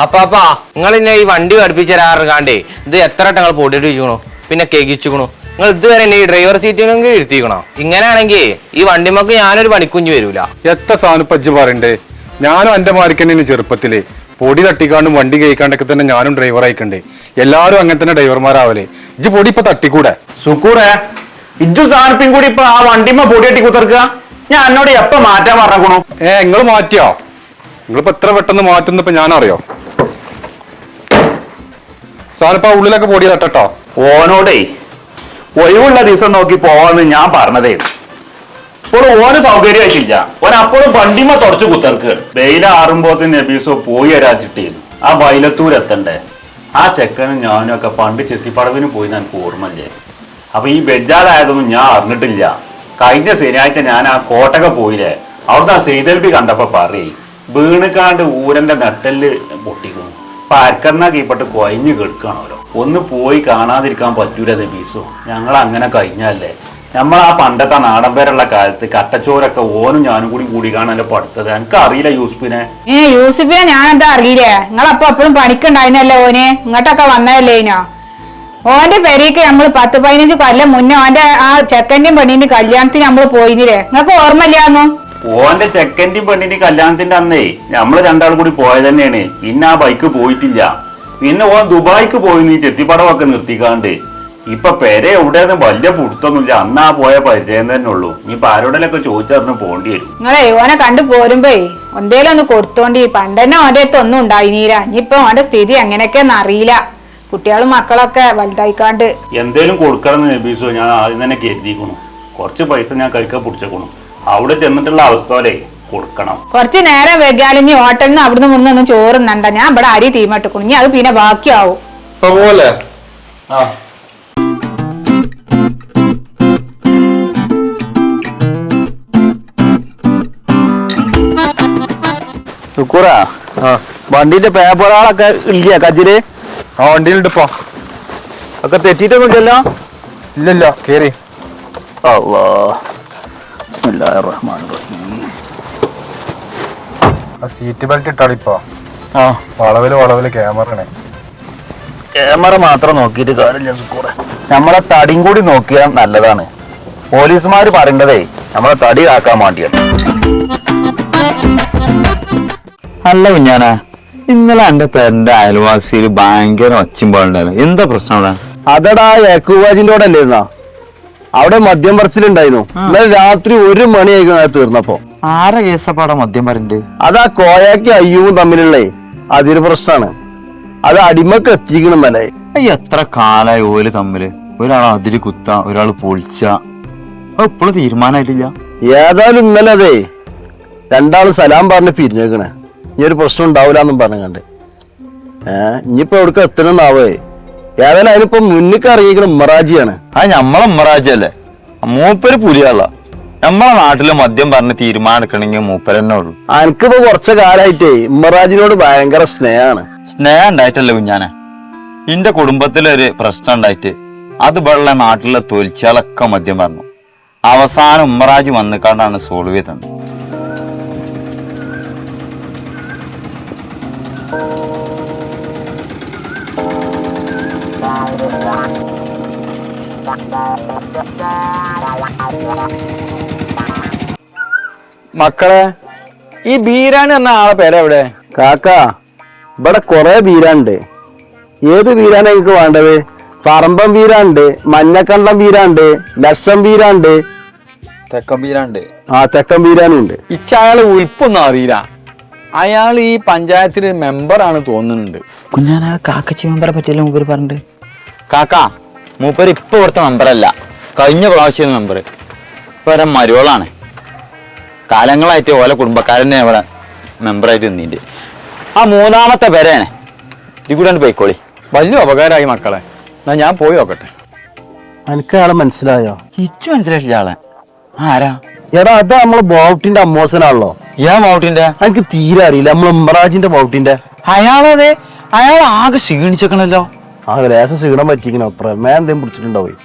അപ്പാപ്പാ നിങ്ങൾ ഇന്നെ ഈ വണ്ടി പഠിപ്പിച്ച് തരാറുകാണ്ടേ ഇത് എത്ര വട്ടം നിങ്ങൾ പൊടിയിട്ട് വെച്ചുക്കണു പിന്നെ കേക്കിച്ചുക്കണു നിങ്ങൾ ഇതുവരെ എന്നെ ഈ ഡ്രൈവർ സീറ്റിനെങ്കിൽ ഇരുത്തിക്കണോ? ഇങ്ങനെയാണെങ്കിൽ ഈ വണ്ടിമക്ക് ഞാനൊരു പണിക്കുഞ്ഞു വരൂല. എത്ര സാധനം പജ്ജ് പറയണ്ടേ? ഞാനും എന്റെ മാരിക്കന്നെ ചെറുപ്പത്തിൽ പൊടി തട്ടിക്കാണ്ടും വണ്ടി കഴിക്കാണ്ടൊക്കെ തന്നെ ഞാനും ഡ്രൈവർ ആയിക്കണ്ടേ? എല്ലാരും അങ്ങനെ തന്നെ ഡ്രൈവർമാരാവലേ ഇജ്ജ് പൊടി ഇപ്പൊ തട്ടിക്കൂടെ? സുക്കൂടെ ഇജ്ജു സാധനത്തും കൂടി ഇപ്പൊ ആ വണ്ടിമ്മ പൊടിയട്ടി കുത്തിർക്കുക ഞാൻ എന്നോട് എപ്പ മാറ്റാൻ പറഞ്ഞേക്കണു? ഏ നിങ്ങൾ മാറ്റിയോ? നിങ്ങളിപ്പോ എത്ര പെട്ടെന്ന് മാറ്റുന്ന ഇപ്പൊ ഞാനറിയോ? സാറിപ്പോ ഉള്ളിലൊക്കെ പൊടി തട്ടട്ടോ ഓനോടേ ഒഴിവുള്ള ദിവസം നോക്കി പോവാന്ന് ഞാൻ പറഞ്ഞതേ. ഇപ്പോൾ ഓന് സൗകര്യമായിട്ടില്ല. ഓൻ അപ്പോഴും തുടച്ചു കുത്തർക്ക് കുത്തിർക്ക് വെയിലാറുമ്പോത്തിന് നബീസോ പോയി വരാച്ചിട്ടേന്നു ആ വൈലത്തൂർ എത്തണ്ടേ? ആ ചെക്കനും ഞാനും ഒക്കെ പണ്ട് ചെത്തിപ്പടവിന് പോയി എനിക്ക് ഓർമ്മല്ലേ അപ്പൊ ഈ ബെജാലായതൊന്നും ഞാൻ അറിഞ്ഞിട്ടില്ല. കഴിഞ്ഞ ശനിയാഴ്ച ഞാൻ ആ കോട്ടക പോയില്ലേ? അവിടുന്ന് ആ സെയ്തൽബി കണ്ടപ്പോ പറയേ വീണുകാണ്ട് ഊരന്റെ നട്ടൽ പൊട്ടിക്കുന്നു. അപ്പൊ അരക്കറിന കീപ്പട്ട് കൊയഞ്ഞു കെടുക്കുകയാണല്ലോ ഒന്ന് പോയി കാണാതിരിക്കാൻ പറ്റൂല നബീസോ ഞങ്ങൾ അങ്ങനെ കഴിഞ്ഞല്ലേ? നമ്മൾ ആ പണ്ടത്തെ നാടൻ പേരുള്ള കാലത്ത് കട്ടച്ചോരൊക്കെ ഓനും ഞാനും കൂടി കൂടി കാണാനല്ലോ പഠിത്തത്. എനിക്ക് അറിയില്ല യൂസുഫിനെ. ഏ യൂസുഫിനെ ഞാൻ എന്താ അറിയില്ലേ? നിങ്ങളപ്പൊ എപ്പോഴും പണിക്കുണ്ടായിരുന്നല്ലേ ഓന്? ഇങ്ങോട്ടൊക്കെ വന്നതല്ലേ ഇനോ? ഓന്റെ പെരീക്ക് നമ്മൾ പത്ത് പതിനഞ്ച് കൊല്ലം മുന്നേ ഓന്റെ ആ ചെക്കന്റെയും പെണ്ണിന്റെ കല്യാണത്തിന് നമ്മൾ പോയിന്നില്ലേ? നിങ്ങൾക്ക് ഓർമ്മയില്ലാന്നു? ഓന്റെ ചെക്കന്റെയും പെണ്ണിന്റെയും കല്യാണത്തിന്റെ അന്നേ നമ്മൾ രണ്ടാളും കൂടി പോയത് തന്നെയാണ്. പിന്നെ ആ ബൈക്ക് പോയിട്ടില്ല. പിന്നെ ഓൻ ദുബായിക്ക് പോയി നീ ചെത്തിപ്പടമൊക്കെ നിർത്തിക്കാണ്ട്. ഇപ്പൊ പെരെ എവിടെയൊന്നും വലിയ പുടുത്തൊന്നുമില്ല. അന്നാ പോയ പരിചയം തന്നെ ഉള്ളൂ. ഇനിയിപ്പൊ ആരോടെല്ലൊക്കെ ചോദിച്ചറിഞ്ഞ് പോണ്ടി വരും. നിങ്ങളെ ഓനെ കണ്ടു പോരുമ്പേ എന്തേലും ഒന്ന് കൊടുത്തോണ്ടി. പണ്ടന്നെ ഓന്റെ അടുത്ത് ഒന്നും ഉണ്ടായിനീല. ഇനിയിപ്പൊ ഓന്റെ സ്ഥിതി എങ്ങനെയൊക്കെയെന്ന് അറിയില്ല. കുട്ടികളും മക്കളൊക്കെ വലുതായിക്കാണ്ട്. എന്തേലും കൊടുക്കണം എന്ന് നബീസോ. ഞാൻ ആദ്യം തന്നെ കരുതിക്കണു കുറച്ച് പൈസ ഞാൻ കഴിക്കാൻ പിടിച്ചേക്കണു. അവിടെ ചെന്നിട്ടുള്ള അവസ്ഥ പോലെ കൊടുക്കണം. കുറച്ച് നേരം ഇനി ഹോട്ടലിൽ നിന്ന് അവിടുന്ന് മുന്നൊന്നും ഒന്നും ചോറുന്നണ്ട ഞാൻ ഇവിടെ അരി തീമട്ടിക്കണം ഇനി അത് പിന്നെ ബാക്കിയാവും. പോലെ ആ. വണ്ടിന്റെ പേപ്പറുകളൊക്കെ ഇല്ല കജിൽ ആ വണ്ടിയിലുണ്ട് ഇപ്പൊ. ഒക്കെ തെറ്റിയിട്ടൊന്നുമില്ലല്ലോ ഇല്ലല്ലോ? കേറി. ആ സീറ്റ് ബെൽറ്റ് ഇട്ടാളിപ്പോ ആ. വളവിൽ വളവിൽ ക്യാമറ ക്യാമറ മാത്രം നോക്കിയിട്ട് കാര്യമില്ല സുക്കൂറെ. നമ്മളെ തടിയും കൂടി നോക്കിയാൽ നല്ലതാണ്. പോലീസുമാര് പറയേണ്ടതേ നമ്മളെ തടി ആക്കാൻ വേണ്ടിയാണ്. അല്ല കുഞ്ഞാനാ ഇന്നലെ എന്റെ പേരന്റെ അയൽവാസിയിൽ ഭയങ്കര ഒച്ചമ്പാടുണ്ടായിരുന്നു എന്താ പ്രശ്നം അവിടെ? അതടാ യക്കുവാജിന്റെ കൂടെ അല്ലായിരുന്നാ അവിടെ മദ്യം പറച്ചിലുണ്ടായിരുന്നു. ഇന്നലെ രാത്രി ഒരു മണിയായിരിക്കും അത് തീർന്നപ്പോ. ആരെ കേസപ്പാടെ മദ്യം പറഞ്ഞിട്ട് അതാ കോയാക്കി അയ്യവും തമ്മിലുള്ളേ അതൊരു പ്രശ്നമാണ് അത് അടിമക്ക് എത്തിക്കണം അയ്യ എത്ര കാലായി ഓൽ തമ്മിൽ? ഒരാൾ അതിര് കുത്ത ഒരാൾ പൊളിച്ച. ഇപ്പോഴും തീരുമാനമായിട്ടില്ല ഏതായാലും ഇന്നലെ അതെ രണ്ടാളും സലാം പറഞ്ഞ് പിരിഞ്ഞേക്കണേ. ഇനി ഒരു പ്രശ്നം ഉണ്ടാവൂലെന്നും പറഞ്ഞു കണ്ട്. ഏഹ് ഇനിയിപ്പോ എവിടെ എത്തണമെന്നാവേ ഏതായാലും അതിനിപ്പോ മുന്നിക്ക് ഇറങ്ങിയിരിക്കണ ഉമ്മറാജിയാണ്. അത് ഞമ്മളെ ഉമ്മറാജല്ലേ മൂപ്പര് പുലിയാള. നമ്മളെ നാട്ടിൽ മദ്യം പറഞ്ഞ് തീരുമാനിക്കണെങ്കിൽ മൂപ്പരെന്നെ ഉള്ളൂ. എനിക്കിപ്പോ കുറച്ച് കാലായിട്ടേ ഉമ്മറാജിനോട് ഭയങ്കര സ്നേഹാണ് സ്നേഹം ഉണ്ടായിട്ടല്ലേ കുഞ്ഞാനെ? എന്റെ കുടുംബത്തിലൊരു പ്രശ്നം ഉണ്ടായിട്ട് അത് വെള്ള നാട്ടിലെ തൊലിച്ചാലൊക്കെ മദ്യം പറഞ്ഞു. അവസാനം ഉമ്മറാജ് വന്നിക്കാണ്ടാണ് സോൾവ് ചെയ്തത്. മക്കളെ ഈ ബീരാൻ എന്ന ആളെ പേരെവിടെ? കാക്ക ഇവിടെ കൊറേ ബീരാണ്ട്. ഏത് വീരാണ് എനിക്ക് വേണ്ടത്? പറമ്പം വീരാണ്ട് മഞ്ഞക്കണ്ടം വീരാണ്ട് ലക്ഷം വീരാണ്ട് തെക്കൻ വീരാണ്ട് ആ തെക്കൻ വീരാനും ഉണ്ട്. ഇച്ച അയാൾ ഉൽപ്പൊന്നും അറിയില്ല. അയാൾ ഈ പഞ്ചായത്തിന് മെമ്പറാണ് തോന്നുന്നുണ്ട്. കുഞ്ഞാനാ കാക്കച്ചി മെമ്പറെ പറ്റിയല്ലോ മുമ്പ് പറഞ്ഞിട്ട്. കാക്ക മൂപ്പര് ഇപ്പൊ ഇവിടുത്തെ നമ്പറല്ല കഴിഞ്ഞ പ്രാവശ്യം നമ്പർ ഇപ്പൊ ഒരു മരുവളാണ് കാലങ്ങളായിട്ട് ഓല കുടുംബക്കാരനെ ഇവിടെ മെമ്പറായിട്ട് നിന്നിട്ട്. ആ മൂന്നാമത്തെ പേരാണ്. ഇത് കൂടെ പോയിക്കോളി. വലിയ ഉപകാരമായി മക്കളെ. എന്നാ ഞാൻ പോയി നോക്കട്ടെ. എനിക്ക് ആളെ മനസ്സിലായോ? ഇച്ച് മനസ്സിലായിട്ടില്ല ആളെ. ആരാ? എടാ അത് നമ്മളെ ബോട്ടിന്റെ അമ്മോസനാണല്ലോ. ഞാൻ ബോട്ടിന്റെ? എനിക്ക് തീരെ അറിയില്ല. നമ്മളെ ഉമ്മറാജിന്റെ ബോട്ടിന്റെ. അയാളതെ അയാൾ ആകെ ക്ഷീണിച്ചേക്കണല്ലോ. ആ ലേശം ക്ഷീണം പറ്റിക്കണോ പ്രമേയം എന്തെങ്കിലും പിടിച്ചിട്ടുണ്ടാവും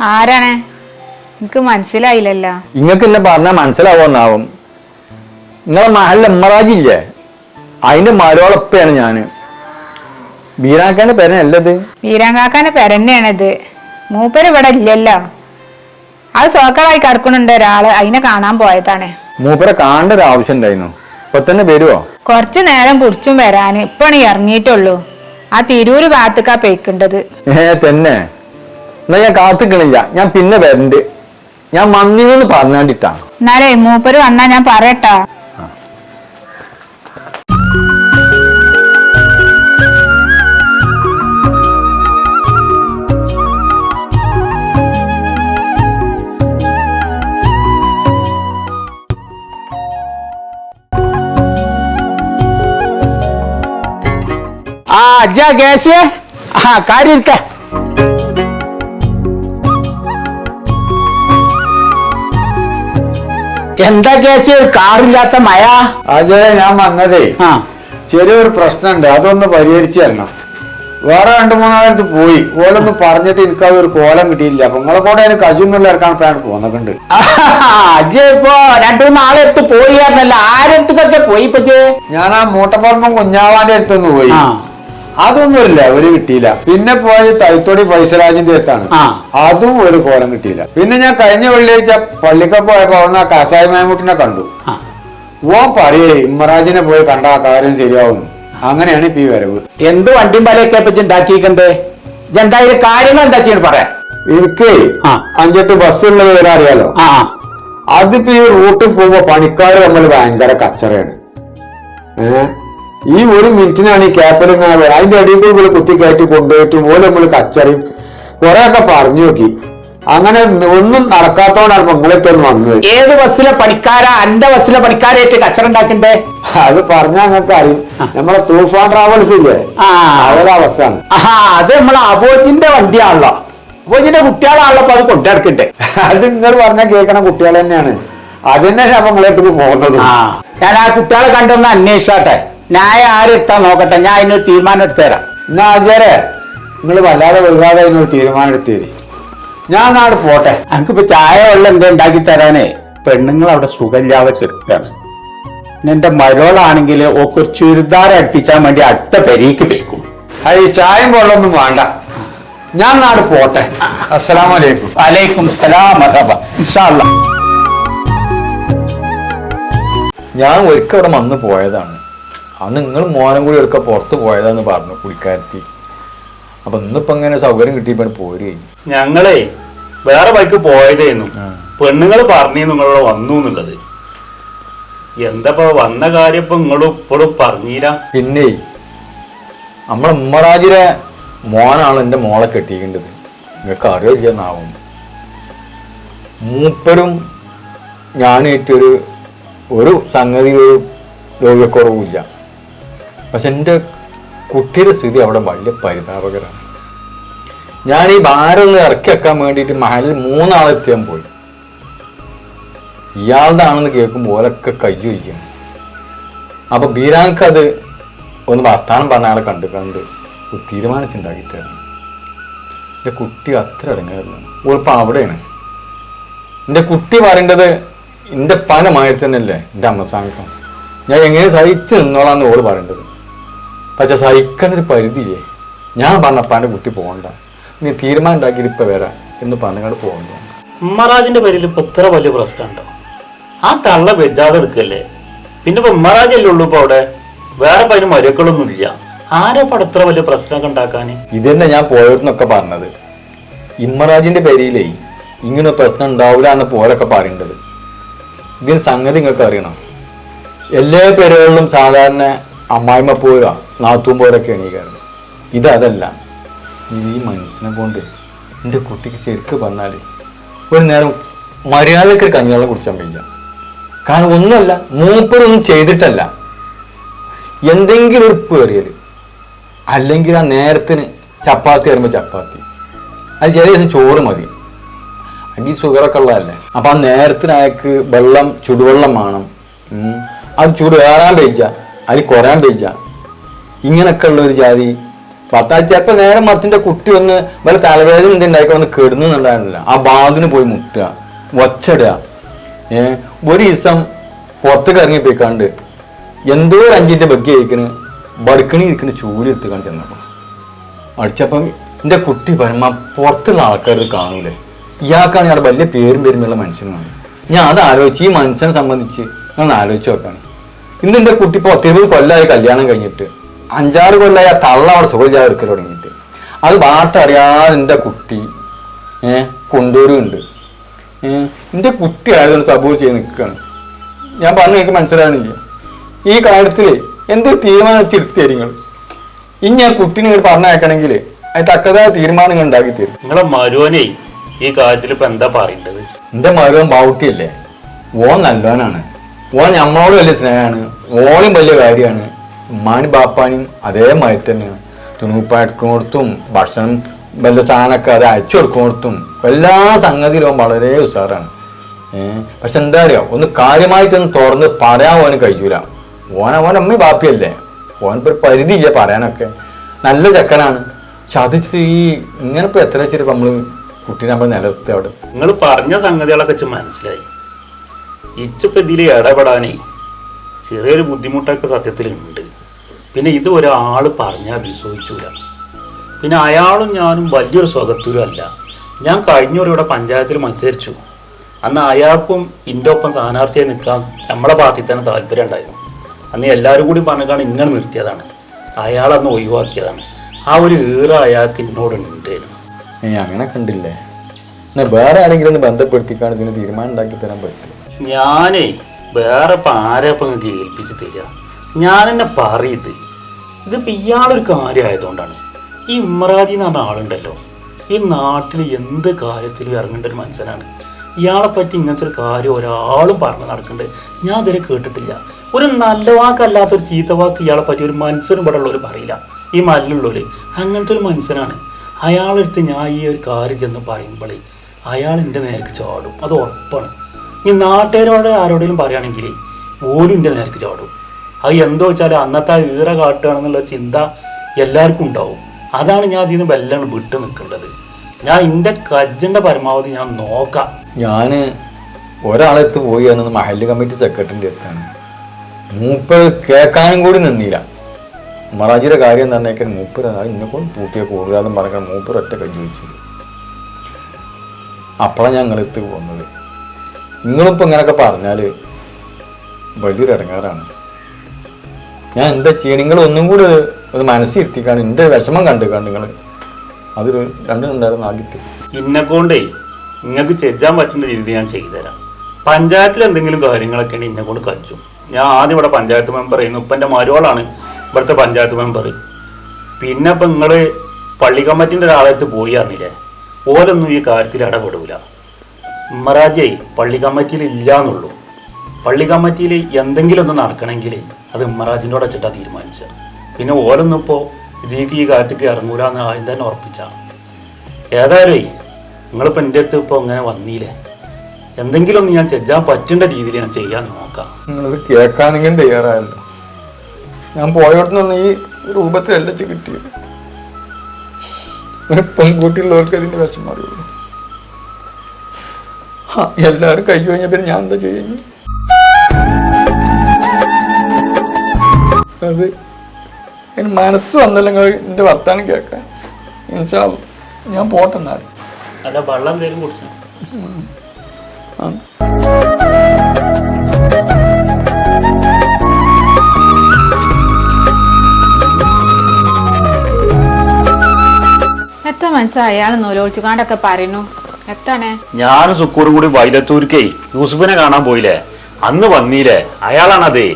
ആരാണ്? എനിക്ക് മനസ്സിലായില്ലല്ലോ. ഇങ്ങക്ക് എന്നെ പറഞ്ഞാൽ മനസ്സിലാവുമെന്നാവും നിങ്ങളെ മഹല്ല എമ്മറാജില്ലേ അതിന്റെ മരോളപ്പയാണ് ഞാൻ. ബീരാക്കാന്റെ പേരനല്ലത് വീരാങ്കാക്കാന്റെ പെരന്നെയാണിത് മൂപ്പര് ഇവിടെ ഇല്ലല്ലോ. അത് സോക്കളായി കിടക്കുന്നുണ്ട് ഒരാൾ. അതിനെ കാണാൻ പോയതാണ്. മൂപ്പരെ കാണേണ്ട ഒരു ആവശ്യം ഉണ്ടായിരുന്നു. ഇപ്പൊ തന്നെ വരുവോ? കുറച്ചു നേരം കുറിച്ചും വരാന്. ഇപ്പാണ് ഇറങ്ങിയിട്ടുള്ളൂ. ആ തിരൂര് ഭാഗത്തേക്കാ പെയ്ക്കേണ്ടത്. ഏ തന്നെ. എന്നാ ഞാൻ കാത്തിക്കണില്ല. ഞാൻ പിന്നെ വരണ്ട്. ഞാൻ മന്ദിന്ന് പറഞ്ഞാണ്ടിട്ടാ എന്നാലേ മൂപ്പര് വന്നാ ഞാൻ പറയട്ടാ. ആ. അജ്ജ കേശേ ആ കാര്യം ഇരിക്ക. എന്താ കേസ്? കാറില്ലാത്ത മഴ? അജയ ഞാൻ വന്നതേ. ആ. ചെറിയൊരു പ്രശ്നമുണ്ട് അതൊന്ന് പരിഹരിച്ചു തരണം. വേറെ രണ്ടു മൂന്നാളടുത്ത് പോയി. ഓലൊന്ന് പറഞ്ഞിട്ട് എനിക്ക് ഒരു കോലം കിട്ടിയില്ല. അപ്പൊ നിങ്ങളെ കൂടെ അതിന് കജുന്നുള്ള ഇറക്കാൻ പ്ലാൻ പോന്നിട്ടുണ്ട് അജയ് ഇപ്പൊ രണ്ടു മൂന്നാളെ അടുത്ത് പോയി ആരടുത്തൊക്കെ പോയി ഇപ്പൊ ഞാൻ ആ മൂട്ടപ്പുറമ്പം കുഞ്ഞാവാന്റെ അടുത്തൊന്ന് പോയി. അതൊന്നും ഒരു ലെവൽ കിട്ടിയില്ല. പിന്നെ പോയത് തൈത്തോടി പൈസരാജിന്റെ അടുത്താണ് അതും ഒരു കോലം കിട്ടിയില്ല. പിന്നെ ഞാൻ കഴിഞ്ഞ വെള്ളിയാഴ്ച പള്ളിക്ക പോയപ്പോ അവിടെ ആ കസായി മേമുട്ടിനെ കണ്ടു. ഓ പറയേ ഇമ്മറാജിനെ പോയി കണ്ട ആ കാര്യം ശരിയാവുന്നു അങ്ങനെയാണ് ഇപ്പൊ ഈ വരവ്. എന്ത് വണ്ടിയും പലയൊക്കെ പറ്റി ഉണ്ടാക്കിയിരിക്കുന്നത് എന്തായാലും കാര്യങ്ങൾ എന്താ ചെയ്യണം പറയാം എനിക്ക് അഞ്ചെട്ട് ഉള്ളത് വരെ അറിയാലോ? അതിപ്പോ ഈ റൂട്ടിൽ പോകുമ്പോ പണിക്കാർ നമ്മൾ ഭയങ്കര കച്ചറയാണ്. ഏ? ഈ ഒരു മിനിറ്റിനാണ് ഈ ക്യാപ്പിൽ ഇങ്ങനെ അതിന്റെ അടിയിൽ കൂടി കുത്തി കയറ്റി കൊണ്ടുപോയിട്ട് മൂലം നമ്മൾ കച്ചറിയും. കുറെ ഒക്കെ പറഞ്ഞു നോക്കി. അങ്ങനെ ഒന്നും നടക്കാത്തോണ്ടാണ് നിങ്ങളെത്തോളം വന്നത്. ഏത് ബസ്സിലെ പണിക്കാരാ? എന്റെ ബസ്സിലെ പണിക്കാരായിട്ട് കച്ചറ ഉണ്ടാക്കണ്ടേ അത് പറഞ്ഞാ നിങ്ങൾക്ക് അറിയും. നമ്മളെ തൂഫാൻ ട്രാവൽസ് ഇല്ലേ. അവരുടെ അവസ്ഥയാണ് അത് നമ്മളെ അബോജിന്റെ വണ്ടിയാണല്ലോ. അബോജിന്റെ കുട്ടികളാണല്ലോ അപ്പൊ അത് കൊണ്ടിടക്കണ്ടേ അത് നിങ്ങൾ പറഞ്ഞാൽ കേൾക്കണ കുട്ടികൾ തന്നെയാണ്. അത് തന്നെയാണ് അടുത്തേക്ക് പോകുന്നത്. ഞാൻ ആ കുട്ടികളെ കണ്ടൊന്ന് അന്വേഷിച്ചാട്ടെ. ന്യായ ആരെടുത്താ നോക്കട്ടെ? ഞാൻ അതിനൊരു തീരുമാനം എടുത്തു തരാം. എന്നാ ആചാരെ നിങ്ങൾ വല്ലാതെ വൈകാതെ അതിനൊരു തീരുമാനം എടുത്തേരി. ഞാൻ നാട് പോട്ടെ. എനിക്കിപ്പോ ചായ വെള്ളം എന്താ ഉണ്ടാക്കി തരാനേ? പെണ്ണുങ്ങൾ അവിടെ സുഖമില്ലാതെ കിടക്കുകയാണ്. എന്റെ മരോളാണെങ്കിൽ ഒക്കെ ചുരിദാർ അടുപ്പിച്ചാൻ വേണ്ടി അടുത്ത പെരീക്ക് വെക്കും അത് ചായം വെള്ളമൊന്നും വേണ്ട. ഞാൻ നാട് പോട്ടെ. അസ്സലാമലൈക്കും. വലൈക്കും സലാം മറഹബ ഇൻഷാ അല്ലാ ഞാൻ ഒരിക്കൽ അവിടെ വന്ന് പോയതാണ്. അന്ന് നിങ്ങൾ മോനും കൂടി എടുക്കാൻ പുറത്ത് പോയതാന്ന് പറഞ്ഞു പുള്ളിക്കാരത്തി അപ്പൊ ഇന്നിപ്പോ ഇങ്ങനെ സൗകര്യം കിട്ടിയപ്പോ പോരുകയും ഞങ്ങളെ വേറെ ബൈക്ക് പോയതേന്നു. പെണ്ണുങ്ങൾ പറഞ്ഞു നിങ്ങളോട് വന്നു എന്നുള്ളത്. എന്താ വന്ന കാര്യം ഇപ്പൊ നിങ്ങൾ ഇപ്പോഴും പറഞ്ഞില്ല പിന്നെ നമ്മളെ ഉമ്മറാജിലെ മോനാണ് എന്റെ മോളെ കെട്ടിക്കേണ്ടത് നിങ്ങൾക്ക് അറിയില്ലെന്നാവും മൂപ്പരും ഞാനേറ്റൊരു ഒരു സംഗതി ഒരു രോഗ്യക്കുറവുമില്ല പക്ഷെ എന്റെ കുട്ടിയുടെ സ്ഥിതി അവിടെ വലിയ പരിതാപകരമാണ്. ഞാൻ ഈ ഭാരം ഒന്ന് ഇറക്കി വെക്കാൻ വേണ്ടിയിട്ട് മഹലിൽ മൂന്നാളെത്തിയാൻ പോയി. ഇയാളുടെ ആണെന്ന് കേൾക്കുമ്പോൾ ഓലൊക്കെ കയ്യൊഴിക്കുകയാണ് അപ്പൊ ബീരാങ്ക് അത് ഒന്ന് വർത്താനം പറഞ്ഞ ആളെ കണ്ടു കണ്ട് ഒരു തീരുമാനിച്ചുണ്ടാക്കി തരണം. എന്റെ കുട്ടി അത്ര ഇറങ്ങാറില്ല ഓളിപ്പം അവിടെയാണ്. എന്റെ കുട്ടി പറയേണ്ടത് എന്റെ പനമായി തന്നെയല്ലേ എന്റെ അമ്മസാങ്കം ഞാൻ എങ്ങനെ സഹിച്ച് നിന്നോളാന്ന് ഓൾ പറയേണ്ടത്. പക്ഷെ സഹിക്കാനൊരു പരിധിയില്ലേ? ഞാൻ പറഞ്ഞപ്പാന്റെ കുട്ടി പോകണ്ട നീ തീരുമാനം ഉണ്ടാക്കിയിട്ട് ഇപ്പം വരാം എന്ന് പറഞ്ഞങ്ങോട്ട് പോകണ്ട ഉമ്മറാജിന്റെ പേരിൽ ഇപ്പൊ ഇത്ര വലിയ പ്രശ്നമുണ്ടോ? ആ തള്ള വെജാതെ എടുക്കല്ലേ? പിന്നെ ഇപ്പൊ ഉമ്മറാജല്ലേ ഉള്ളൂ ഇപ്പൊ അവിടെ? വേറെ പതിന് മരുക്കളൊന്നും ഇല്ല ആരെ ഇപ്പൊ ഇത്ര വലിയ പ്രശ്നമൊക്കെ ഉണ്ടാക്കാന്? ഇതന്നെ ഞാൻ പോയതെന്നൊക്കെ പറഞ്ഞത്. ഇമ്മറാജിന്റെ പേരിലേ ഇങ്ങനെ പ്രശ്നം ഉണ്ടാവില്ല എന്ന് പോലൊക്കെ പറയേണ്ടത് ഇതിന് സംഗതി നിങ്ങൾക്ക് അറിയണം എല്ലാ പേരുകളിലും സാധാരണ അമ്മായിമ്മ പോരാ നാത്തും പോരൊക്കെയാണ് എണീക്കാറുണ്ട്. ഇതല്ല ഈ മനുഷ്യനെ കൊണ്ട് എന്റെ കുട്ടിക്ക് ശരിക്ക് വന്നാൽ ഒരു നേരം മര്യാദയ്ക്ക് ഒരു കഞ്ഞിവെള്ളം കുടിച്ചാൽ വയ്യ കാരണം ഒന്നുമല്ല മൂപ്പരൊന്നും ചെയ്തിട്ടല്ല. എന്തെങ്കിലും ഒരു പേറിയൽ അല്ലെങ്കിൽ ആ നേരത്തിന് ചപ്പാത്തി വരുമ്പോൾ ചപ്പാത്തി. അത് ചില ദിവസം ചോറ് മതി. ഈ ഷുഗറൊക്കെ ഉള്ളതല്ലേ. അപ്പം ആ നേരത്തിന് അയാൾക്ക് വെള്ളം ചുടുവെള്ളം വേണം. അത് ചൂട് ഏറാൻ പേച്ച അതിൽ കുറയാൻ വെച്ച ഇങ്ങനൊക്കെ ഉള്ള ഒരു ജാതി. ഭർത്താവ് ചിലപ്പോൾ നേരെ മറത്തിന്റെ കുട്ടി ഒന്ന് വല്ല തലവേദന എന്തുണ്ടാക്കി വന്ന് എന്നുള്ളതാണല്ലോ. ആ ബാഗിന് പോയി മുട്ടുക വച്ചിടുക. ഏ ഒരു ദിവസം പുറത്തേക്ക് ഇറങ്ങി പോയിക്കാണ്ട് എന്തോ ഒരു അഞ്ചിന്റെ ബഗ്ഗി അയക്കണ് ബടുക്കണി ഇരിക്കണ ചൂൽ എത്തുകയാണ് ചെന്നപ്പോൾ അടിച്ചപ്പം എന്റെ കുട്ടി പരമ പുറത്തുള്ള ആൾക്കാർ ഇത് കാണൂലേ. ഇയാൾക്കാണ് ഇയാളുടെ വലിയ പേരും പെരുമയുള്ള മനുഷ്യനാണ് ഞാൻ അത് ആലോചിച്ച് ഈ മനുഷ്യനെ സംബന്ധിച്ച് ഞാൻ ആലോചിച്ച് നോക്കാണ്. ഇന്ന് എന്റെ കുട്ടി ഇപ്പൊ പത്തിരുപത് കൊല്ലമായി കല്യാണം കഴിഞ്ഞിട്ട്. അഞ്ചാറ് കൊല്ലമായി ആ തള്ള അവിടെ സുഖമില്ലാതെ എടുക്കൽ തുടങ്ങിയിട്ട്. അത് ബാട്ടറിയാതെ എന്റെ കുട്ടി ഏഹ് കൊണ്ടുവരുന്നുണ്ട്. ഏഹ് എന്റെ കുട്ടി ആയതുകൊണ്ട് സപ്പോർട്ട് ചെയ്ത് നിൽക്കുകയാണ് ഞാൻ പറഞ്ഞു എനിക്ക് മനസ്സിലാകുന്നില്ല ഈ കാര്യത്തിൽ എന്ത് തീരുമാനിച്ചിരുത്തി നിങ്ങൾ? ഇനി ആ കുട്ടീനെ ഇങ്ങോട്ട് പറഞ്ഞയക്കണമെങ്കിൽ അത് തക്കതായ തീരുമാനങ്ങൾ ഉണ്ടാക്കി തരും. നിങ്ങളെ മരുവനെ ഈ കാര്യത്തിൽ ഇപ്പൊ എന്താ പറയേണ്ടത്? എന്റെ മരുവൻ ബാവുട്ടിയല്ലേ ഓൻ നല്ലവനാണ് ഓൻ ഞങ്ങളോട് വലിയ സ്നേഹമാണ്. ഓളും വലിയ കാര്യമാണ്. ഉമ്മാനും ബാപ്പാനും അതേമാതിരി തന്നെയാണ്. തുണുപ്പ എടുക്കുന്നിടത്തും ഭക്ഷണം വല്ല സാധനമൊക്കെ അത് അയച്ചു കൊടുക്കുന്നിടത്തും എല്ലാ സംഗതിയിലും വളരെ ഉഷാറാണ് പക്ഷെ എന്താ അറിയോ? ഒന്ന് കാര്യമായിട്ടൊന്ന് തുറന്ന് പറയാൻ ഓന് കഴിയൂല. ഓന ഓൻ അമ്മ ബാപ്പിയല്ലേ? ഓനിപ്പോ ഒരു പരിധിയില്ല പറയാനൊക്കെ. നല്ല ചക്കനാണ്. പക്ഷെ അത് ഈ ഇങ്ങനെ ഇപ്പൊ എത്ര വെച്ചിട്ട് നമ്മൾ കുട്ടീനെ നമ്മൾ നിലനിർത്തി അവിടെ? നിങ്ങൾ പറഞ്ഞ സംഗതികളൊക്കെ മനസ്സിലായി. ഇച്ചിപ്പോ ഇതിൽ ഇടപെടാനേ ചെറിയൊരു ബുദ്ധിമുട്ടൊക്കെ സത്യത്തിലുണ്ട്. പിന്നെ ഇത് ഒരാൾ പറഞ്ഞാൽ വിശ്വസിച്ചൂല. പിന്നെ അയാളും ഞാനും വലിയൊരു സ്വകത്തൂരും അല്ല ഞാൻ കഴിഞ്ഞൊരു ഇവിടെ പഞ്ചായത്തിൽ മത്സരിച്ചു. അന്ന് അയാൾക്കും ഇന്റെ ഒപ്പം സ്ഥാനാർത്ഥിയായി നിൽക്കാൻ നമ്മളെ പാർട്ടി തന്നെ താല്പര്യം ഉണ്ടായിരുന്നു. അന്ന് എല്ലാവരും കൂടി പറഞ്ഞാണ് ഇങ്ങനെ നിർത്തിയതാണ്. അയാളന്ന് ഒഴിവാക്കിയതാണ്. ആ ഒരു ഈറ അയാൾക്ക് എന്നോട് ഉണ്ടായിരുന്നു. അങ്ങനെ കണ്ടില്ലേ? വേറെ ആരെങ്കിലും ബന്ധപ്പെടുത്തിക്കാണ് ഇതിന് തീരുമാനം ഉണ്ടാക്കി തരാൻ പറ്റും ഞാനേ വേറെ ഇപ്പം ഏൽപ്പിച്ച് തരിക ഞാൻ എന്നെ പറയത് ഇതിപ്പോൾ ഇയാളൊരു കാര്യമായതുകൊണ്ടാണ്. ഈ ഇമ്രാജി എന്ന് പറഞ്ഞ ആളുണ്ടല്ലോ. ഈ നാട്ടിൽ എന്ത് കാര്യത്തിലും ഇറങ്ങേണ്ട ഒരു മനുഷ്യനാണ്. ഇയാളെ പറ്റി ഇങ്ങനത്തെ ഒരു കാര്യം ഒരാളും പറഞ്ഞു നടക്കുന്നുണ്ട് ഞാൻ ഇതുവരെ കേട്ടിട്ടില്ല. ഒരു നല്ല വാക്കല്ലാത്ത ഒരു ചീത്ത വാക്ക് ഇയാളെ പറ്റി ഒരു മനുഷ്യനും ഇവിടെ ഉള്ളവർ പറയില്ല. ഈ മല്ലുള്ളവര് അങ്ങനത്തെ ഒരു മനുഷ്യനാണ്. അയാളെടുത്ത് ഞാൻ ഈ ഒരു കാര്യം ചെന്ന് പറയുമ്പോഴേ അയാൾ എന്റെ നേർക്ക് ചാടും. അത് ഉറപ്പാണ്. ഈ നാട്ടുകാരോട് ആരോടെങ്കിലും പറയുകയാണെങ്കിൽ ഓരും എന്റെ നേർക്ക് ചാടും. അത് എന്തോ വെച്ചാൽ അന്നത്തെ ഈറ കാട്ടുകയാണെന്നുള്ള ചിന്ത എല്ലാവർക്കും ഉണ്ടാവും. അതാണ് ഞാൻ അതിൽ നിന്ന് വെല്ലാണ് വിട്ട് നിൽക്കേണ്ടത്. ഞാൻ എന്റെ കജ്ജിന്റെ പരമാവധി ഞാൻ നോക്കാം. ഞാൻ ഒരാളെത്ത് പോയി എന്നത് മഹല്ല് കമ്മിറ്റി സെക്രട്ടറിന്റെ അടുത്താണ്. മൂപ്പർ കേൾക്കാനും കൂടി നിന്നില്ല. മറാജിയുടെ കാര്യം തന്നേക്കാൻ മൂപ്പർ ഇന്നെ കൊണ്ട് പൂട്ടിയെ കൂടുതലും പറഞ്ഞാൽ മൂപ്പർ ഒറ്റ കജ്ജി വെച്ചു അപ്പോഴാണ് ഞങ്ങളെടുത്ത് പോകുന്നത് നിങ്ങളിപ്പോൾ ഇങ്ങനെയൊക്കെ പറഞ്ഞാൽ വലിയൊരു ഇടങ്ങാറാണ്. ഞാൻ എന്താ ചെയ്യുക നിങ്ങൾ ഒന്നും കൂടി അത് മനസ്സിരുത്തിക്കാണ് എന്റെ വിഷമം കണ്ടുക്കാണ് നിങ്ങൾ അതൊരു രണ്ടും ഉണ്ടായിരുന്നു ആദ്യത്തെ ഇന്നെ കൊണ്ടേ നിങ്ങൾക്ക് ചെയ്യാൻ പറ്റുന്ന രീതിയിൽ ഞാൻ ചെയ്തുതരാം പഞ്ചായത്തിൽ എന്തെങ്കിലും കാര്യങ്ങളൊക്കെ ഉണ്ട് ഇന്നെ കൊണ്ട് കഴിച്ചും ഞാൻ ആദ്യം ഇവിടെ പഞ്ചായത്ത് മെമ്പർ ചെയ്യുന്നു ഇപ്പം എന്റെ മരുവളാണ് ഇവിടുത്തെ പഞ്ചായത്ത് മെമ്പർ. പിന്നെ ഇപ്പം നിങ്ങൾ പള്ളി കമ്മിറ്റിന്റെ ഒരാളത്ത് പോയി അറിഞ്ഞില്ലേ? ഓരൊന്നും ഈ കാര്യത്തിൽ ഇടപെടൂല. ഉമ്മറാജിയെ പള്ളി കമ്മിറ്റിയിൽ ഇല്ല എന്നുള്ളൂ പള്ളി കമ്മിറ്റിയിൽ എന്തെങ്കിലും ഒന്ന് നടക്കണമെങ്കിൽ അത് ഉമ്മറാജിന്റെ കൂടെ വെച്ചിട്ടാണ് തീരുമാനിച്ചത്. പിന്നെ ഓരോന്നിപ്പോൾ ഇതിലേക്ക് ഈ കാലത്തേക്ക് ഇറങ്ങൂല എന്ന് ആദ്യം തന്നെ ഉറപ്പിച്ചാണ്. ഏതായാലും നിങ്ങളിപ്പോൾ എന്റെ അടുത്ത് ഇപ്പോൾ അങ്ങനെ വന്നില്ലേ എന്തെങ്കിലും ഒന്ന് ഞാൻ ചെയ്യാൻ പറ്റേണ്ട രീതിയിൽ ഞാൻ ചെയ്യാൻ നോക്കാം. നിങ്ങളത് കേൾക്കാനെങ്കിലും തയ്യാറായല്ലോ. ഞാൻ പോയോടത്തുനിന്ന് ഈ രൂപത്തിലല്ല കിട്ടിയത് ഒരു പെൺകുട്ടിയുള്ളവർക്ക് അതിന്റെ വിഷം അറിയുള്ളൂ ആ, എല്ലാവരും കൈ കഴിഞ്ഞ പിന്നെ ഞാൻ എന്താ ചെയ്യുന്നു? അത് എനിക്ക് മനസ്സ് വന്നല്ലോ നിങ്ങൾ എന്റെ വർത്താനം കേൾക്കാൻ. ഇൻഷാ ഞാൻ പോട്ടെന്നാൽ അല്ല വെള്ളം എന്തെങ്കിലും കുടിച്ചു? എത്ര മനസ്സിലായി അയാൾ നൂലോളിച്ചുകാണ്ടൊക്കെ പറയുന്നു? എത്താണ്? ഞാനും സുക്കൂറും കൂടി വൈലത്തൂർക്കേ യൂസുഫിനെ കാണാൻ പോയില്ലേ? അന്ന് വന്നീലേ അയാളാണതേ.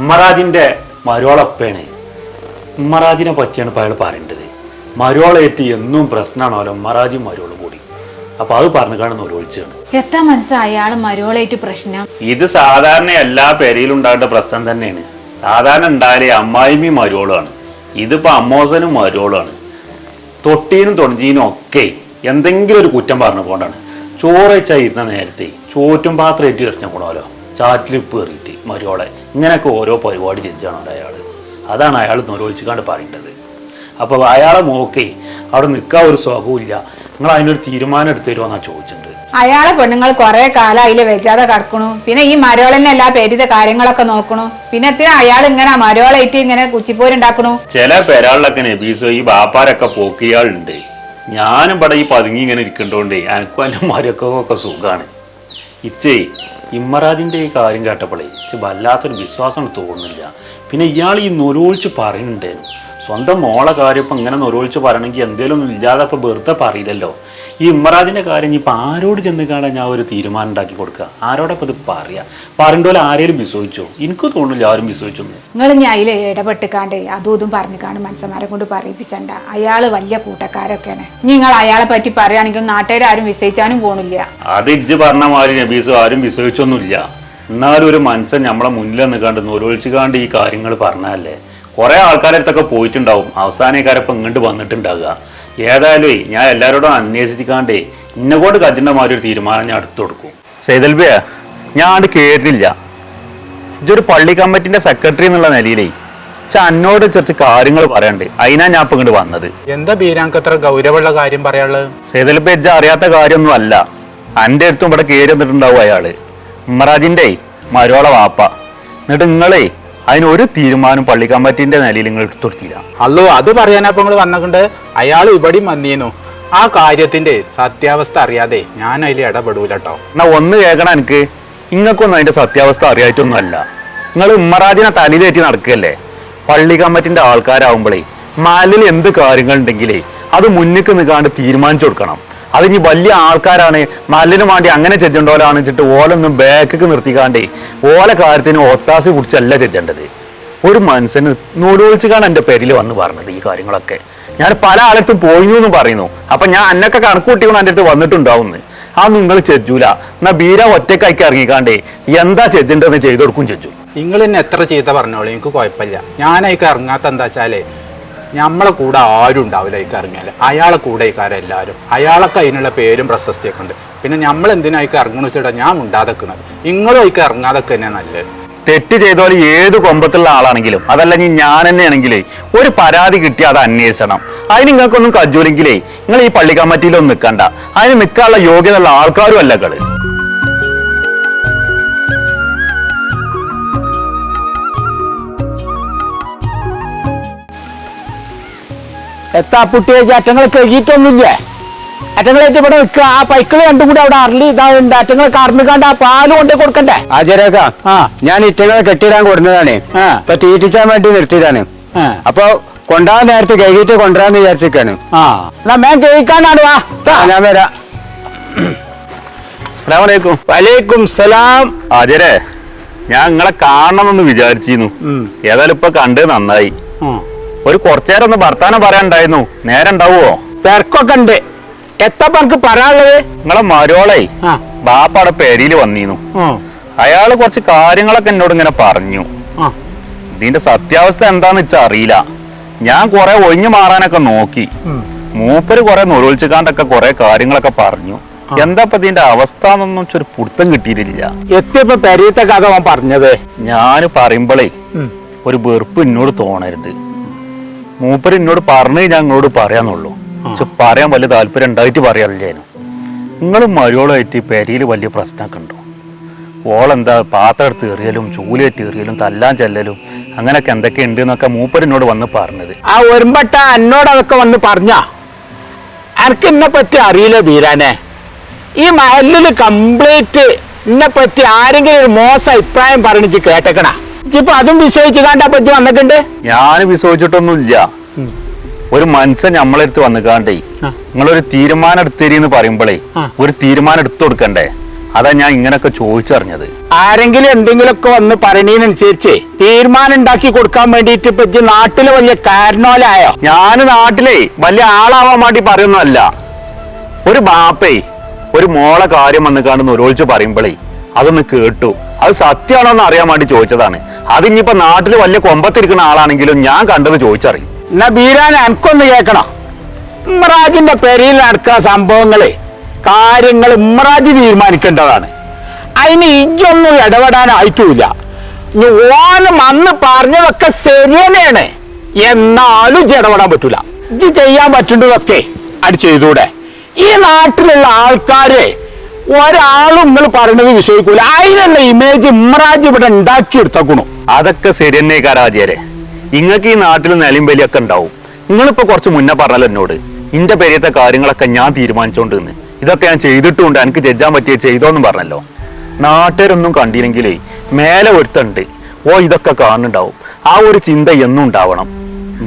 ഉമ്മറാജിന്റെ മരോളപ്പേണ് ഉമ്മറാജിനെ പറ്റിയാണ് ഇപ്പൊ അയാൾ പറയേണ്ടത്. മരോളേറ്റ് എന്നും പ്രശ്നമാണല്ലോ ഉമ്മറാജും മരോളും കൂടി. അപ്പൊ അത് പറഞ്ഞു കാണുന്ന ഒരു ഒഴിച്ചാണ് എത്ര മനസ്സിലായി അയാൾ മരുവളായിട്ട് പ്രശ്നം? ഇത് സാധാരണ എല്ലാ പെരയിലും ഉണ്ടാകേണ്ട പ്രശ്നം തന്നെയാണ്. സാധാരണ ഉണ്ടായാലേ അമ്മായിമ്മയും മരോളാണ് ഇതിപ്പോ അമ്മോസനും മരോളാണ് തൊട്ടീനും തൊണ്ടീനും ഒക്കെ എന്തെങ്കിലും ഒരു കുറ്റം പറഞ്ഞു കൊണ്ടാണ് ചോറച്ച ഇരുന്ന നേരത്തെ ചോറ്റും പാത്രം ഏറ്റി എറിഞ്ഞ പോണല്ലോ ചാറ്റിൽ ഉപ്പ് കയറിയിട്ട് മരോളെ. ഇങ്ങനെയൊക്കെ ഓരോ പരിപാടി ചിന്തിച്ചാണ് അയാൾ അതാണ് അയാൾ നൊരോളിച്ചുകാണ്ട് പറയേണ്ടത്. അപ്പോൾ അയാളെ നോക്കി അവിടെ നിൽക്കാൻ ഒരു സുഖവും ഇല്ല. നിങ്ങൾ അതിനൊരു തീരുമാനം എടുത്തു തരുമോ ചോദിച്ചിട്ടുണ്ട്. അയാളെ പെണ്ണുങ്ങൾ കുറെ കാലം അതിൽ വെച്ചാതെ കടക്കണു. പിന്നെ ഈ മരോളന്നെ എല്ലാ പേരിത കാര്യങ്ങളൊക്കെ നോക്കണു. പിന്നെ എത്തിനാ അയാൾ ഇങ്ങനെ മരോളായിട്ട് ഇങ്ങനെ കുച്ചിപ്പോരുണ്ടാക്കണു ചില പെരാളിലൊക്കെ നബീസോ ഈ ബാപ്പാരൊക്കെ പോക്കിയാളുണ്ട്. ഞാനും ഇവിടെ ഈ പതുങ്ങി ഇങ്ങനെ ഇരിക്കണ്ടോണ്ടേ എനിക്കും എന്റെ മരക്കൊക്കെ സുഖമാണ് ഇച്ചേ ഇമ്മറാജിന്റെ ഈ കാര്യം കേട്ടപ്പോഴേ ഇച്ച് വല്ലാത്തൊരു വിശ്വാസം തോന്നുന്നില്ല. പിന്നെ ഇയാൾ ഈ നൊരോളിച്ച് പറയുന്നുണ്ടായിരുന്നു സ്വന്തം മോളെ കാര്യം ഇപ്പം ഇങ്ങനെ നൊരോളിച്ച് പറയണമെങ്കിൽ എന്തേലും ഇല്ലാതെ ഇപ്പം വെറുതെ പറയില്ലല്ലോ. ഈ ഇമ്മറാജിന്റെ കാര്യം ഇപ്പം ആരോട് ചെന്ന് കാണാൻ ഞാൻ ഒരു തീരുമാനം ഉണ്ടാക്കി കൊടുക്കുക? ആരോടൊപ്പം ഇത് പറയാ? പറയണ്ടോലെ ആരെയും വിശ്വസിച്ചോ? എനിക്ക് തോന്നുന്നില്ല ആരും വിശ്വസിച്ചു നിങ്ങൾ ഞാൻ അതിൽ ഇടപെട്ടിക്കാണ്ട് അതും ഇതും പറഞ്ഞു കാണും മനസ്സന്മാരെ കൊണ്ട് പറയിപ്പിച്ചണ്ട. അയാൾ വലിയ കൂട്ടക്കാരൊക്കെയാണ്. നിങ്ങൾ അയാളെ പറ്റി പറയുകയാണെങ്കിൽ നാട്ടുകാർ ആരും വിശ്വസിച്ചാനും പോണില്ല. അത് ഇജ്ജ് പറഞ്ഞ മാതിരി നബീസോ ആരും വിശ്വസിച്ചൊന്നുമില്ല. എന്നാലും ഒരു മനസ്സൻ നമ്മളെ മുന്നിൽ നിൽക്കാണ്ട് നൊരൊഴിച്ചുകാണ്ട് ഈ കാര്യങ്ങൾ പറഞ്ഞല്ലേ കുറെ ആൾക്കാരടുത്തൊക്കെ പോയിട്ടുണ്ടാവും. അവസാനക്കാരപ്പം ഇങ്ങോട്ട് വന്നിട്ടുണ്ടാകുക ഏതായാലും ഞാൻ എല്ലാവരോടും അന്വേഷിച്ചിക്കാണ്ട് ഇന്നകൊണ്ട് കജിന്റെ മാതിരി ഒരു തീരുമാനം ഞാൻ എടുത്തു കൊടുക്കും. സൈതൽബിയ ഞാൻ അത് കേട്ടില്ല ഇതൊരു പള്ളി കമ്മിറ്റിന്റെ സെക്രട്ടറി എന്നുള്ള നിലയിലേ അന്നോട് എന്നോട് കുറച്ച് കാര്യങ്ങൾ പറയണ്ട്. അതിനാ ഞാൻ ഇപ്പൊ ഇങ്ങോട്ട് വന്നത്. എന്താ ബീരാങ്കത്ര അത്ര ഗൗരവമുള്ള കാര്യം പറയാനുള്ളത്? സൈതൽബിയ ഇജ്ജ അറിയാത്ത കാര്യമൊന്നും അല്ല. എന്റെ അടുത്തും ഇവിടെ കയറി വന്നിട്ടുണ്ടാവും അയാൾ. ഉമ്മറാജിന്റെ മരോള വാപ്പ. എന്നിട്ട് നിങ്ങളെ അതിനൊരു തീരുമാനം പള്ളി കമ്മിറ്റിന്റെ നിലയിൽ നിങ്ങൾ എടുത്തുകൊടുത്തില്ല അല്ലോ അത് പറയാനപ്പോ നിങ്ങൾ വന്നിട്ടുണ്ട് അയാൾ ഇവിടെയും വന്നീനു ആ കാര്യത്തിന്റെ സത്യാവസ്ഥ അറിയാതെ ഞാൻ അതിൽ ഇടപെടൂല കേട്ടോ എന്നാ ഒന്ന് കേൾക്കണം എനിക്ക്. നിങ്ങൾക്കൊന്നും അതിന്റെ സത്യാവസ്ഥ അറിയായിട്ടൊന്നുമല്ല. നിങ്ങൾ ഉമ്മറാജിനെ തലയിലേറ്റി നടക്കുകയല്ലേ? പള്ളി കമ്മിറ്റിന്റെ ആൾക്കാരാവുമ്പോഴേ മാലിൽ എന്ത് കാര്യങ്ങൾ ഉണ്ടെങ്കിലേ അത് മുന്നിക്ക് നിൽക്കാണ്ട് തീരുമാനിച്ചു കൊടുക്കണം അത് ഇനി വലിയ ആൾക്കാരാണ് മല്ലിന് വേണ്ടി അങ്ങനെ ചെജ്ജണ്ടോലാണ് വെച്ചിട്ട് ഓലൊന്നും ബാക്കിക്ക് നിർത്തിക്കാണ്ടേ. ഓല കാര്യത്തിന് ഒത്താശ പിടിച്ചല്ല ചെജ്ജേണ്ടത്. ഒരു മനുഷ്യന് നൂടൊഴിച്ച് കാണാൻ എന്റെ പേരിൽ വന്ന് പറഞ്ഞത് ഈ കാര്യങ്ങളൊക്കെ. ഞാൻ പല ആളത്തും പോയിന്നു എന്ന് പറയുന്നു. അപ്പൊ ഞാൻ അന്നൊക്കെ കണക്ക് കൂട്ടിക്കൊണ്ട് എന്റെ അടുത്ത് വന്നിട്ടുണ്ടാവുന്നു. ആ നിങ്ങൾ ചെജ്ജൂല. എന്നാ ബീര ഒറ്റക്കാക്കി ഇറങ്ങിക്കാണ്ടേ. എന്താ ചെജ്ജണ്ടെന്ന് ചെയ്തു കൊടുക്കും ചെജ്ജു. നിങ്ങൾ എന്നെ എത്ര ചെയ്ത പറഞ്ഞോളൂ? എനിക്ക് കുഴപ്പമില്ല. ഞാൻ അതിക്ക് ഇറങ്ങാത്ത എന്താ വെച്ചാലേ നമ്മളെ കൂടെ ആരും ഉണ്ടാവില്ല ഇക്കറങ്ങിയാൽ അയാളെ കൂടെ ഇക്കാരം എല്ലാവരും. അയാളൊക്കെ അതിനുള്ള പേരും പ്രശസ്തിയൊക്കെ ഉണ്ട്. പിന്നെ നമ്മൾ എന്തിനായിക്ക് ഇറങ്ങണ വെച്ചിട്ടാ ഞാൻ ഉണ്ടാതെക്കുന്നത് നിങ്ങളും അതിക്ക് ഇറങ്ങാതൊക്കെ തന്നെ നല്ലത്. തെറ്റ് ചെയ്തോലെ ഏത് കൊമ്പത്തുള്ള ആളാണെങ്കിലും അതല്ല അതല്ലെങ്കിൽ ഞാൻ തന്നെയാണെങ്കിലേ ഒരു പരാതി കിട്ടി അത് അന്വേഷണം അതിന് നിങ്ങൾക്കൊന്നും കജൂലെങ്കിലേ നിങ്ങൾ ഈ പള്ളി കമ്മിറ്റിയിലൊന്നും നിൽക്കണ്ട അതിന് നിൽക്കാനുള്ള യോഗ്യതയുള്ള ആൾക്കാരും അല്ല കൾ എത്താ കുട്ടിയെ അറ്റങ്ങൾ കഴുകിയിട്ടൊന്നുമില്ലേ അറ്റങ്ങളായിട്ട് ഇവിടെ നിൽക്കുക. ആ പൈക്കിൾ രണ്ടും കൂടി അവിടെ അറളി ഇതാവുണ്ട് അറ്റങ്ങൾ കറന്നുകാണ്ട് ആ പാൽ കൊണ്ടേ കൊടുക്കണ്ടേ? ആചാരക്ക ആ. ഞാൻ ഇറ്റങ്ങളെ കെട്ടിടാൻ കൊടുന്നതാണ്. ഇപ്പൊ തീറ്റിച്ചാൻ വേണ്ടി നിർത്തിയതാണ്. അപ്പൊ കൊണ്ടാൻ നേരത്തെ കഴുകിയിട്ട് കൊണ്ടുവരാന്ന് വിചാരിച്ചിരിക്കാണ്. ആ. എന്നാ മേൻ കഴിക്കാണ്ടാണ് വാ. ഞാൻ വരാം. അസ്സലാമലൈക്കും വലൈക്കും സലാം. ആചാരേ ഞാൻ നിങ്ങളെ കാണണമെന്ന് വിചാരിച്ചിരുന്നു. ഏതായാലും ഇപ്പൊ കണ്ട് നന്നായി. ഒരു കുറച്ചേരം ഒന്ന് വർത്താനം പറയാനുണ്ടായിരുന്നു. നേരം ഉണ്ടാവുമോ തിരക്കൊക്കെ ഉണ്ട്. എത്ര പേർക്ക് പറയാനുള്ളത്? നിങ്ങളെ മരോളെ ആ. ബാപ്പാടെ പേരിൽ വന്നിരുന്നു ഉം. അയാൾ കുറച്ച് കാര്യങ്ങളൊക്കെ എന്നോട് ഇങ്ങനെ പറഞ്ഞു. ആ. ഇതിന്റെ സത്യാവസ്ഥ എന്താന്ന് വെച്ചാ അറിയില്ല. ഞാൻ കുറെ ഒഴിഞ്ഞു മാറാനൊക്കെ നോക്കി. ഉം. മൂപ്പര് കുറെ നൊരുവിളിച്ചുകാണ്ടൊക്കെ കുറെ കാര്യങ്ങളൊക്കെ പറഞ്ഞു. എന്താ ഇപ്പൊ ഇതിന്റെ അവസ്ഥ എന്നൊന്നും ഒരു പുടുത്തം കിട്ടിയിട്ടില്ല. എത്തിയപ്പോ പെരീത്തെ കഥ അവൻ പറഞ്ഞത്. ഞാൻ പറയുമ്പോഴേ ഉം. ഒരു വെറുപ്പ് എന്നോട് തോന്നരുത്. മൂപ്പര് എന്നോട് പറഞ്ഞേ ഞാൻ നിങ്ങളോട് പറയാന്നുള്ളൂ. പക്ഷെ പറയാൻ വലിയ താല്പര്യം ഉണ്ടായിട്ട് പറയാനില്ലേനു നിങ്ങൾ മരുവളായിട്ട് പെരയിൽ വലിയ പ്രശ്നമൊക്കെ ഉണ്ടോ? ഓളെന്താ പാത്രം എടുത്ത് എറിയലും ചൂലേറ്റ് എറിയലും തല്ലാൻ ചെല്ലലും അങ്ങനെയൊക്കെ എന്തൊക്കെ ഉണ്ട് എന്നൊക്കെ മൂപ്പരിനോട് വന്ന് പറഞ്ഞത്. ആ ഒരുമ്പട്ട എന്നോട് അതൊക്കെ വന്ന് പറഞ്ഞ? എനിക്ക് എന്നെ പറ്റി അറിയില്ല വീരാനെ ഈ മഹലിൽ കംപ്ലീറ്റ് എന്നെ പറ്റി ആരെങ്കിലും ഒരു മോശം അഭിപ്രായം പറഞ്ഞിട്ട് കേട്ടേക്കണ? ഇപ്പൊ അതും വിശ്വസിച്ച് കണ്ടാ പറ്റി വന്നിട്ടുണ്ട്? ഞാൻ വിശ്വസിച്ചിട്ടൊന്നുമില്ല. ഒരു മനുഷ്യൻ നമ്മളെടുത്ത് വന്നിക്കാണ്ടേ നിങ്ങളൊരു തീരുമാനം എടുത്തേരിന്ന് പറയുമ്പോഴേ. ഒരു തീരുമാനം എടുത്തു കൊടുക്കണ്ടേ? അതാ ഞാൻ ഇങ്ങനൊക്കെ ചോദിച്ചറിഞ്ഞത്. ആരെങ്കിലും എന്തെങ്കിലുമൊക്കെ വന്ന് പറയണതിനനുസരിച്ച് തീരുമാനം ഉണ്ടാക്കി കൊടുക്കാൻ വേണ്ടിട്ട് ഇപ്പൊ നാട്ടിൽ വലിയ കാരണോലായോ ഞാൻ നാട്ടിലെ വലിയ ആളാവാൻ വേണ്ടി പറയുന്നതല്ല. ഒരു ബാപ്പേ ഒരു മോളെ കാര്യം വന്ന് കാണുന്ന ഒരൊഴിച്ച് പറയുമ്പോഴേ അതൊന്ന് കേട്ടു. അത് സത്യമാണോ എന്ന് അറിയാൻ വേണ്ടി ചോദിച്ചതാണ്. അതിനിപ്പോ നാട്ടിൽ വലിയ കൊമ്പത്തിരിക്കുന്ന ആളാണെങ്കിലും ഞാൻ കണ്ടത് ചോദിച്ചറിയും. എന്നാ ബീരാൻ എനിക്കൊന്ന് കേൾക്കണം. ഉമ്മറാജിന്റെ പെരയിൽ നടക്കുന്ന സംഭവങ്ങളെ കാര്യങ്ങൾ ഉമ്മറാജ് തീരുമാനിക്കേണ്ടതാണ്. അതിന് ഇജൊന്നും ഇടപെടാനായിട്ടില്ല. ഓനും അന്ന് പറഞ്ഞതൊക്കെ ശരി തന്നെയാണ്. എന്നാലും ഇടപെടാൻ പറ്റൂല. ഇജ്ജ് ചെയ്യാൻ പറ്റുന്നതൊക്കെ അത് ചെയ്തൂടെ. ഈ നാട്ടിലുള്ള ആൾക്കാര് ഒരാളും നിങ്ങൾ പറയുന്നത് വിഷയിക്കൂല അതിനുള്ള ഇമേജ് ഇമ്രാജ് ഇവിടെ ഉണ്ടാക്കി എടുത്തേക്കണു അതൊക്കെ ശരി തന്നെ കാരാജേരെ നിങ്ങൾക്ക് ഈ നാട്ടിൽ നിലയും വലിയൊക്കെ ഉണ്ടാവും. നിങ്ങളിപ്പോ കുറച്ച് മുന്നേ പറഞ്ഞല്ലോ എന്നോട്. ഇന്റെ പേരത്തെ കാര്യങ്ങളൊക്കെ ഞാൻ തീരുമാനിച്ചോണ്ട് നിന്ന് ഇതൊക്കെ ഞാൻ ചെയ്തിട്ടുണ്ട്. എനിക്ക് ജഡ്ജാൻ പറ്റിയ ചെയ്തോന്നും പറഞ്ഞല്ലോ. നാട്ടുകാരൊന്നും കണ്ടില്ലെങ്കിലേ മേലെ ഒരുത്തുണ്ട്. ഓ ഇതൊക്കെ കാണുന്നുണ്ടാവും. ആ ഒരു ചിന്ത എന്നും ഉണ്ടാവണം.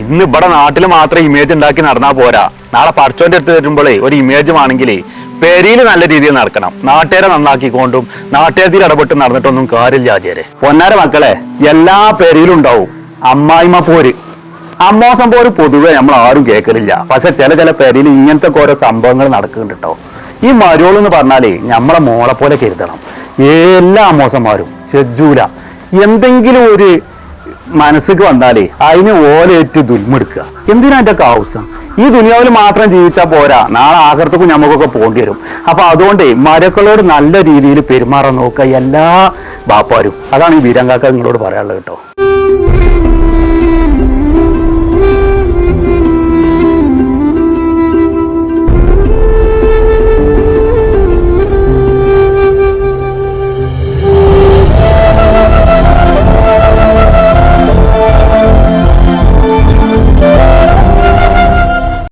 ഇന്ന് ഇവിടെ നാട്ടിൽ മാത്രം ഇമേജ് ഉണ്ടാക്കി നടന്നാ പോരാ. നാളെ പഠിച്ചോന്റെ അടുത്ത് വരുമ്പോഴേ ഒരു ഇമേജ് ആണെങ്കിലേ പെരിയിൽ നല്ല രീതിയിൽ നടക്കണം. നാട്ടുകാരെ നന്നാക്കിക്കൊണ്ടും നാട്ടുകാരത്തിൽ ഇടപെട്ട് നടന്നിട്ടൊന്നും കാര്യമില്ല ആചാരെ പൊന്നാര മക്കളെ എല്ലാ പെരിയിലും ഉണ്ടാവും. അമ്മായിമ്മ പോര്. അമ്മോസം പോര് പൊതുവെ നമ്മൾ ആരും കേൾക്കലില്ല. പക്ഷെ ചില ചില പെരിയിൽ ഇങ്ങനത്തെ ഓരോ സംഭവങ്ങൾ നടക്കുന്നുണ്ട് ഈ മരോൾ എന്ന് പറഞ്ഞാലേ നമ്മളെ മോളെ പോലെ കരുതണം. എല്ലാ അമ്മോസന്മാരും ചെജൂല എന്തെങ്കിലും ഒരു മനസ്സിക്ക് വന്നാലേ അതിന് ഓലേറ്റ് ദുൽമെടുക്കുക. എന്തിനാ എന്റെ ആവശ്യം? ഈ ദുനിയാവിൽ മാത്രം ജീവിച്ചാൽ പോരാ. നാളെ ആകർത്തക്കും നമുക്കൊക്കെ പോകേണ്ടി വരും. അപ്പൊ അതുകൊണ്ട് മരക്കളോട് നല്ല രീതിയിൽ പെരുമാറാൻ നോക്കുക എല്ലാ ബാപ്പാരും. അതാണ് ഈ വീരങ്കാക്ക നിങ്ങളോട് പറയാനുള്ളത് കേട്ടോ.